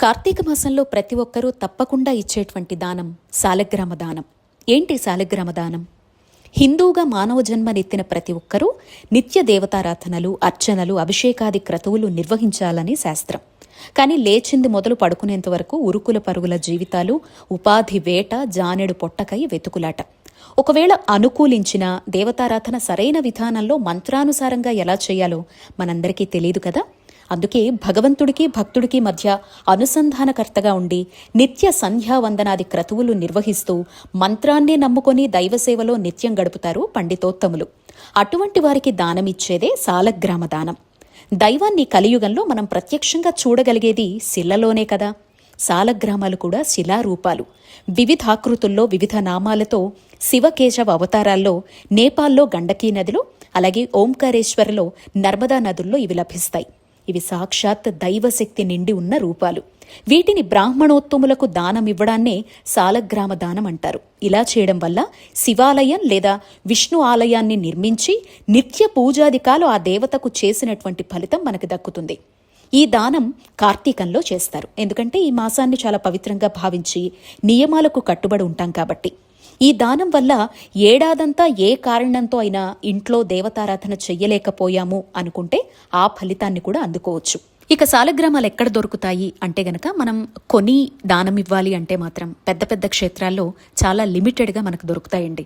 కార్తీక మాసంలో ప్రతి ఒక్కరూ తప్పకుండా ఇచ్చేటువంటి దానం శాలగ్రామ దానం. ఏంటి శాలగ్రామ దానం? హిందూగా మానవ జన్మనెత్తిన ప్రతి ఒక్కరూ నిత్య దేవతారాధనలు అర్చనలు అభిషేకాది క్రతువులు నిర్వహించాలని శాస్త్రం. కానీ లేచింది మొదలు పడుకునేంత వరకు ఉరుకుల పరుగుల జీవితాలు ఉపాధి వేట జానెడు పొట్టకై వెతుకులాట. ఒకవేళ అనుకూలించిన దేవతారాధన సరైన విధానంలో మంత్రానుసారంగా ఎలా చేయాలో మనందరికీ తెలియదు కదా? అందుకే భగవంతుడికి భక్తుడికి మధ్య అనుసంధానకర్తగా ఉండి నిత్య సంధ్యావందనాది క్రతువులు నిర్వహిస్తూ మంత్రాన్నే నమ్ముకొని దైవసేవలో నిత్యం గడుపుతారు పండితోత్తములు. అటువంటి వారికి దానమిచ్చేదే సాలగ్రామ దానం. దైవాన్ని కలియుగంలో మనం ప్రత్యక్షంగా చూడగలిగేది శిలలోనే కదా. సాలగ్రామాలు కూడా శిలారూపాలు. వివిధాకృతుల్లో వివిధ నామాలతో శివకేశవ అవతారాల్లో నేపాల్లో గండకీ నదిలో అలాగే ఓంకారేశ్వరలో నర్మదా నదుల్లో ఇవి లభిస్తాయి. ఇవి సాక్షాత్ దైవశక్తి నిండి ఉన్న రూపాలు. వీటిని బ్రాహ్మణోత్తములకు దానం ఇవ్వడాన్నే సాలగ్రామ దానం అంటారు. ఇలా చేయడం వల్ల శివాలయం లేదా విష్ణు ఆలయాన్ని నిర్మించి నిత్య పూజాదికాలు ఆ దేవతకు చేసినటువంటి ఫలితం మనకు దక్కుతుంది. ఈ దానం కార్తీకంలో చేస్తారు. ఎందుకంటే ఈ మాసాన్ని చాలా పవిత్రంగా భావించి నియమాలకు కట్టుబడి ఉంటాం కాబట్టి. ఈ దానం వల్ల ఏడాదంతా ఏ కారణంతో అయినా ఇంట్లో దేవతారాధన చెయ్యలేకపోయాము అనుకుంటే ఆ ఫలితాన్ని కూడా అందుకోవచ్చు. ఇక సాలగ్రామాలు ఎక్కడ దొరుకుతాయి అంటే గనక మనం కొని దానం ఇవ్వాలి అంటే మాత్రం పెద్ద పెద్ద క్షేత్రాల్లో చాలా లిమిటెడ్గా మనకు దొరుకుతాయండి.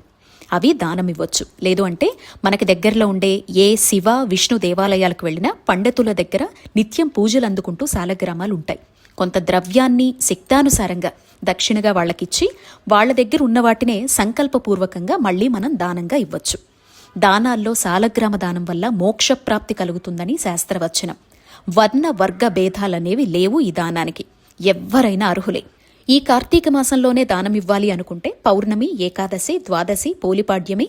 అవి దానం ఇవ్వచ్చు. లేదు అంటే మనకి దగ్గరలో ఉండే ఏ శివ విష్ణు దేవాలయాలకు వెళ్ళినా పండితుల దగ్గర నిత్యం పూజలు అందుకుంటూ సాలగ్రామాలు ఉంటాయి. కొంత ద్రవ్యాన్ని శక్తానుసారంగా దక్షిణగా వాళ్ళకిచ్చి వాళ్ళ దగ్గర ఉన్న వాటినే సంకల్పపూర్వకంగా మళ్ళీ మనం దానంగా ఇవ్వచ్చు. దానాల్లో సాలగ్రామ దానం వల్ల మోక్షప్రాప్తి కలుగుతుందని శాస్త్రవచనం. వర్ణ వర్గ భేదాలనేవి లేవు ఈ దానానికి. ఎవ్వరైనా అర్హులే. ఈ కార్తీక మాసంలోనే దానం ఇవ్వాలి అనుకుంటే పౌర్ణమి ఏకాదశి ద్వాదశి పోలిపాడ్యమి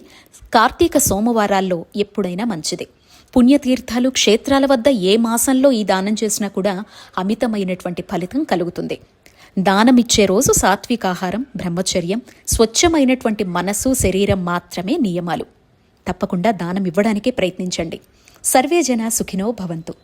కార్తీక సోమవారాల్లో ఎప్పుడైనా మంచిదే. పుణ్యతీర్థాలు క్షేత్రాల వద్ద ఏ మాసంలో ఈ దానం చేసినా కూడా అమితమైనటువంటి ఫలితం కలుగుతుంది. దానమిచ్చే రోజు సాత్వికాహారం బ్రహ్మచర్యం స్వచ్ఛమైనటువంటి మనసు శరీరం మాత్రమే నియమాలు. తప్పకుండా దానం ఇవ్వడానికే ప్రయత్నించండి. సర్వే జన సుఖినో భవంతు.